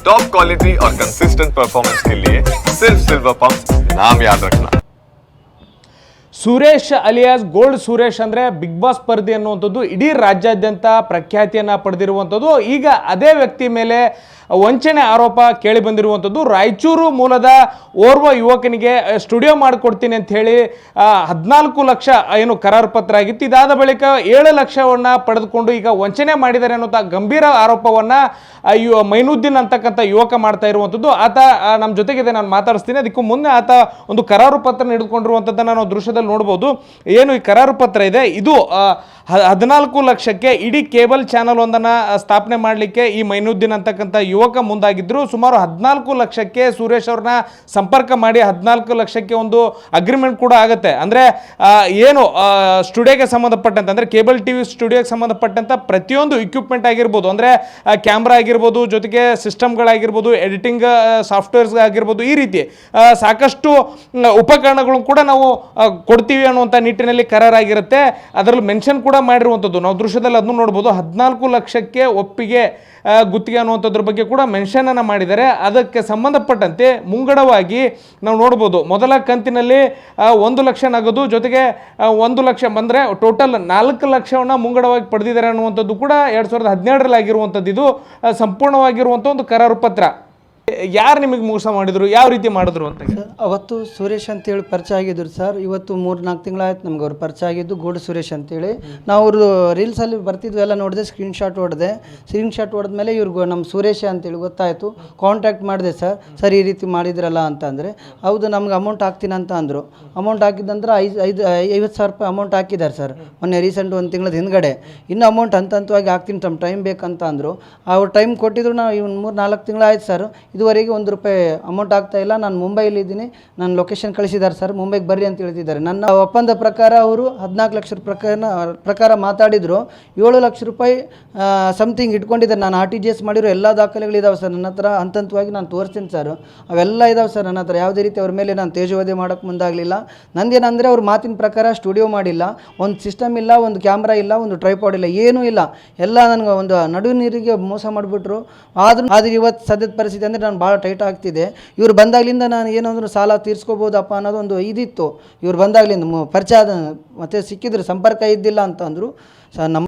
Top quality और consistent performance के लिए सिर्फ सिल्वर पंप नाम याद रखना ಸುರೇಶ್ ಅಲಿಯಾಸ್ ಗೋಲ್ಡ್ ಸುರೇಶ್ ಅಂದರೆ ಬಿಗ್ ಬಾಸ್ ಸ್ಪರ್ಧೆ ಅನ್ನುವಂಥದ್ದು ಇಡೀ ರಾಜ್ಯಾದ್ಯಂತ ಪ್ರಖ್ಯಾತಿಯನ್ನು ಪಡೆದಿರುವಂಥದ್ದು ಈಗ ಅದೇ ವ್ಯಕ್ತಿ ಮೇಲೆ ವಂಚನೆ ಆರೋಪ ಕೇಳಿ ಬಂದಿರುವಂಥದ್ದು. ರಾಯಚೂರು ಮೂಲದ ಓರ್ವ ಯುವಕನಿಗೆ ಸ್ಟುಡಿಯೋ ಮಾಡಿಕೊಡ್ತೀನಿ ಅಂತ ಹೇಳಿ ಹದಿನಾಲ್ಕು ಲಕ್ಷ ಏನು ಕರಾರು ಪತ್ರ ಆಗಿತ್ತು. ಇದಾದ ಬಳಿಕ ಏಳು ಲಕ್ಷವನ್ನು ಪಡೆದುಕೊಂಡು ಈಗ ವಂಚನೆ ಮಾಡಿದ್ದಾರೆ ಅನ್ನುವಂಥ ಗಂಭೀರ ಆರೋಪವನ್ನು ಮೈನುದ್ದೀನ್ ಅಂತಕ್ಕಂಥ ಯುವಕ ಮಾಡ್ತಾ ಇರುವಂಥದ್ದು. ಆತ ನಮ್ಮ ಜೊತೆಗಿದೆ, ನಾನು ಮಾತಾಡಿಸ್ತೀನಿ. ಅದಕ್ಕೂ ಮುಂದೆ ಆತ ಒಂದು ಕರಾರು ಪತ್ರ ಹಿಡಿದುಕೊಂಡಿರುವಂಥದ್ದನ್ನು ನಾವು ದೃಶ್ಯದಲ್ಲಿ ನೋಡ್ಬೋದು. ಏನು ಈ ಕರಾರು ಪತ್ರ ಇದೆ? ಇದು ಹದಿನಾಲ್ಕು ಲಕ್ಷಕ್ಕೆ ಇಡೀ ಕೇಬಲ್ ಚಾನಲ್ ಒಂದನ್ನು ಸ್ಥಾಪನೆ ಮಾಡಲಿಕ್ಕೆ ಈ ಮೈನುದ್ದೀನ್ ಅಂತಕ್ಕಂಥ ಯುವಕ ಮುಂದಾಗಿದ್ದರು ಸುಮಾರು ಹದಿನಾಲ್ಕು ಲಕ್ಷಕ್ಕೆ ಸುರೇಶ್ ಅವ್ರನ್ನ ಸಂಪರ್ಕ ಮಾಡಿ ಹದಿನಾಲ್ಕು ಲಕ್ಷಕ್ಕೆ ಒಂದು ಅಗ್ರಿಮೆಂಟ್ ಕೂಡ ಆಗುತ್ತೆ. ಅಂದರೆ ಏನು ಸ್ಟುಡಿಯೋಗೆ ಸಂಬಂಧಪಟ್ಟಂತೆ, ಅಂದರೆ ಕೇಬಲ್ ಟಿ ವಿ ಸ್ಟುಡಿಯೋಗೆ ಸಂಬಂಧಪಟ್ಟಂಥ ಪ್ರತಿಯೊಂದು ಇಕ್ವಿಪ್ಮೆಂಟ್ ಆಗಿರ್ಬೋದು. ಅಂದರೆ ಕ್ಯಾಮ್ರಾ ಆಗಿರ್ಬೋದು, ಜೊತೆಗೆ ಸಿಸ್ಟಮ್ಗಳಾಗಿರ್ಬೋದು ಎಡಿಟಿಂಗ್ ಸಾಫ್ಟ್ವೇರ್ಸ್ ಆಗಿರ್ಬೋದು, ಈ ರೀತಿ ಸಾಕಷ್ಟು ಉಪಕರಣಗಳನ್ನು ಉಪಕರಣಗಳು ಕೂಡ ನಾವು ಕೊಡ್ತೀವಿ ಅನ್ನುವಂಥ ನಿಟ್ಟಿನಲ್ಲಿ ಕರಾರಾಗಿರುತ್ತೆ. ಅದರಲ್ಲಿ ಮೆನ್ಷನ್ ಕೂಡ ಮಾಡಿರುವಂಥದ್ದು. ನಾವು ದೃಶ್ಯದಲ್ಲಿ ಅದನ್ನು ನೋಡ್ಬೋದು. ಹದಿನಾಲ್ಕು ಲಕ್ಷಕ್ಕೆ ಒಪ್ಪಿಗೆ ಗುತ್ತಿಗೆ ಅನ್ನುವಂಥದ್ರ ಬಗ್ಗೆ ಕೂಡ ಮೆನ್ಷನನ್ನು ಮಾಡಿದ್ದಾರೆ. ಅದಕ್ಕೆ ಸಂಬಂಧಪಟ್ಟಂತೆ ಮುಂಗಡವಾಗಿ ನಾವು ನೋಡ್ಬೋದು. ಮೊದಲ ಕಂತಿನಲ್ಲಿ ಒಂದು ಲಕ್ಷ ನಗದು, ಜೊತೆಗೆ ಒಂದು ಲಕ್ಷ ಬಂದರೆ ಟೋಟಲ್ ನಾಲ್ಕು ಲಕ್ಷವನ್ನು ಮುಂಗಡವಾಗಿ ಪಡೆದಿದ್ದಾರೆ ಅನ್ನುವಂಥದ್ದು ಕೂಡ ಎರಡು ಸಾವಿರದ ಹದಿನೇಳರಲ್ಲಿ ಆಗಿರುವಂಥದ್ದು ಇದು ಸಂಪೂರ್ಣವಾಗಿರುವಂಥ ಒಂದು ಕರಾರು ಪತ್ರ ಯಾರು ನಿಮಗೆ ಮೋಸ ಮಾಡಿದ್ರು? ಯಾವ ರೀತಿ ಮಾಡಿದ್ರು ಅಂತ ಅವತ್ತು ಸುರೇಶ್ ಅಂತೇಳಿ ಪರಿಚಯ ಆಗಿದ್ರು ಸರ್. ಇವತ್ತು ಮೂರು ನಾಲ್ಕು ತಿಂಗಳಾಯ್ತು ನಮ್ಗೆ ಅವ್ರು ಪರಿಚಯ ಆಗಿದ್ದು ಗೋಡು ಸುರೇಶ್ ಅಂತೇಳಿ. ನಾವು ಅವ್ರದ್ದು ರೀಲ್ಸಲ್ಲಿ ಬರ್ತಿದ್ವಿ, ಎಲ್ಲ ನೋಡಿದೆ ಸ್ಕ್ರೀನ್ ಶಾಟ್ ಹೊಡೆದೆ. ಸ್ಕ್ರೀನ್ ಶಾಟ್ ಹೊಡೆದ್ಮೇಲೆ ಇವ್ರಿಗೆ ನಮ್ಮ ಸುರೇಶ ಅಂತೇಳಿ ಗೊತ್ತಾಯಿತು. ಕಾಂಟ್ಯಾಕ್ಟ್ ಮಾಡಿದೆ ಸರ್ ಸರ್ ಈ ರೀತಿ ಮಾಡಿದ್ರಲ್ಲ ಅಂತ ಅಂದರೆ. ಹೌದು, ನಮ್ಗೆ ಅಮೌಂಟ್ ಹಾಕ್ತೀನಿ ಅಂತ ಅಂದರು. ಅಮೌಂಟ್ ಹಾಕಿದ್ದಂದ್ರೆ ಐದು ಐದು ಐವತ್ತು ಸಾವಿರ ರೂಪಾಯಿ ಅಮೌಂಟ್ ಹಾಕಿದ್ದಾರೆ ಸರ್. ಮೊನ್ನೆ ರೀಸೆಂಟ್ ಒಂದು ತಿಂಗಳ ಹಿಂದ್ಗಡೆ. ಇನ್ನು ಅಮೌಂಟ್ ಹಂತ ಹಂತವಾಗಿ ಹಾಕ್ತೀನಿ ತಮ್ಮ ಟೈಮ್ ಬೇಕಂತ ಅಂದರು. ಅವ್ರು ಟೈಮ್ ಕೊಟ್ಟಿದ್ರು ನಾವು, ಇವ್ನು ಮೂರು ನಾಲ್ಕು ತಿಂಗಳು ಆಯ್ತು ಸರ್ ಇದುವರೆಗೆ ಒಂದು ರೂಪಾಯಿ ಅಮೌಂಟ್ ಆಗ್ತಾ ಇಲ್ಲ. ನಾನು ಮುಂಬೈಲಿ ಇದ್ದೀನಿ ನಾನು ಲೊಕೇಶನ್ ಕಳಿಸಿದ್ದಾರೆ ಸರ್ ಮುಂಬೈಗೆ ಬರ್ರಿ ಅಂತ ಹೇಳ್ತಿದ್ದಾರೆ. ನನ್ನ ಒಪ್ಪಂದ ಪ್ರಕಾರ ಅವರು ಹದಿನಾಲ್ಕು ಲಕ್ಷ ಪ್ರಕಾರ ಪ್ರಕಾರ ಮಾತಾಡಿದರು. ಏಳು ಲಕ್ಷ ರೂಪಾಯಿ ಸಮಥಿಂಗ್ ಇಟ್ಕೊಂಡಿದ್ದಾರೆ. ನಾನು ಆರ್ ಟಿ ಜಿ ಎಸ್ ಮಾಡಿರೋ ಎಲ್ಲ ದಾಖಲೆಗಳಿದ್ದಾವೆ ಸರ್ ನನ್ನ ಹತ್ರ ಹಂತ ಹಂತವಾಗಿ ನಾನು ತೋರಿಸ್ತೀನಿ ಸರ್ ಅವೆಲ್ಲ ಇದಾವೆ ಸರ್ ನನ್ನ ಹತ್ರ. ಯಾವುದೇ ರೀತಿ ಅವ್ರ ಮೇಲೆ ನಾನು ತೇಜೋವದೆ ಮಾಡೋಕ್ಕೆ ಮುಂದಾಗಲಿಲ್ಲ. ನಂದೇನಂದರೆ ಅವ್ರ ಮಾತಿನ ಪ್ರಕಾರ ಸ್ಟುಡಿಯೋ ಮಾಡಿಲ್ಲ. ಒಂದು ಸಿಸ್ಟಮ್ ಇಲ್ಲ, ಒಂದು ಕ್ಯಾಮ್ರಾ ಇಲ್ಲ, ಒಂದು ಟ್ರೈಪಾಡ್ ಇಲ್ಲ, ಏನೂ ಇಲ್ಲ. ಎಲ್ಲ ನನಗೆ ಒಂದು ನಡು ನೀರಿಗೆ ಮೋಸ ಮಾಡಿಬಿಟ್ರು. ಆದರೂ, ಆದರೆ ಇವತ್ತು ಸದ್ಯದ ಪರಿಸ್ಥಿತಿ ಅಂದರೆ ನಾನು ಭಾಳ ಟೈಟ್ ಆಗ್ತಿದೆ. ಇವ್ರು ಬಂದಾಗಲಿಂದ ನಾನು ಏನಾದರೂ ಸಾಲ ತೀರ್ಸ್ಕೋಬೋದಪ್ಪ ಅನ್ನೋದು ಒಂದು ಇದಿತ್ತು. ಇವ್ರು ಬಂದಾಗಲಿಂದ ಪರಿಚಯ ಆದ, ಮತ್ತು ಸಿಕ್ಕಿದ್ರು, ಸಂಪರ್ಕ ಇದ್ದಿಲ್ಲ ಅಂತಂದರು. ಸ, ನಮ್ಮ